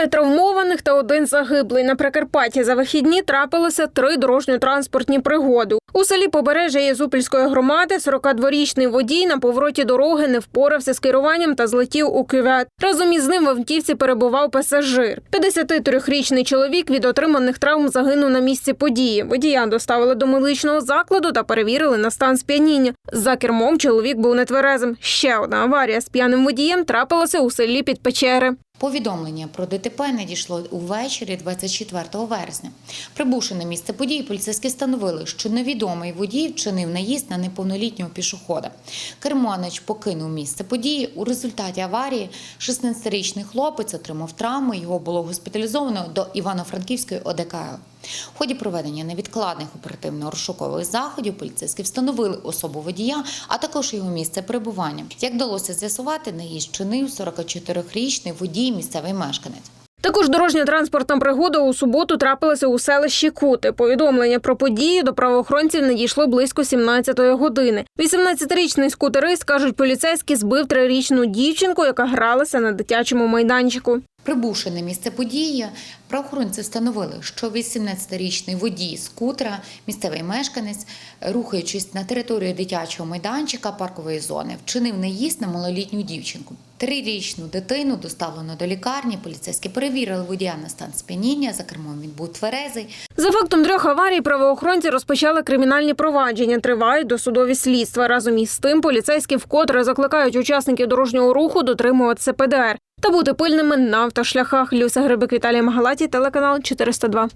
Троє травмованих та один загиблий. На Прикарпатті за вихідні трапилися три дорожньо-транспортні пригоди. У селі Побережжя Єзупільської громади 42-річний водій на повороті дороги не впорався з керуванням та злетів у кювет. Разом із ним в автівці перебував пасажир. 53-річний чоловік від отриманих травм загинув на місці події. Водія доставили до медичного закладу та перевірили на стан сп'яніння. За кермом чоловік був нетверезим. Ще одна аварія з п'яним водієм трапилася у селі Підпечери. Повідомлення про ДТП надійшло увечері 24 вересня. Прибувши на місце події, поліцейські встановили, що невідомий водій вчинив наїзд на неповнолітнього пішохода. Керманич покинув місце події. У результаті аварії 16-річний хлопець отримав травми. Його було госпіталізовано до Івано-Франківської ОДКЛ. В ході проведення невідкладних оперативно-розшукових заходів поліцейські встановили особу водія, а також його місце перебування. Як вдалося з'ясувати, наїзд чинив 44-річний водій, місцевий мешканець. Також дорожньо-транспортна пригода у суботу трапилася у селищі Кути. Повідомлення про подію до правоохоронців надійшло близько 17-ї години. 18-річний скутерист, кажуть поліцейські, збив трирічну дівчинку, яка гралася на дитячому майданчику. Прибувши на місце події, правоохоронці встановили, що 18-річний водій скутера, місцевий мешканець, рухаючись на територію дитячого майданчика паркової зони, вчинив наїзд на малолітню дівчинку. Трирічну дитину доставлено до лікарні. Поліцейські перевірили водія на стан сп'яніння. За кермом він був тверезий. За фактом трьох аварій правоохоронці розпочали кримінальні провадження. Тривають досудові слідства. Разом із тим поліцейські вкотре закликають учасників дорожнього руху дотримуватися ПДР та бути пильними на автошляхах. Люся Грибик, Віталій Магалаті, телеканал 402.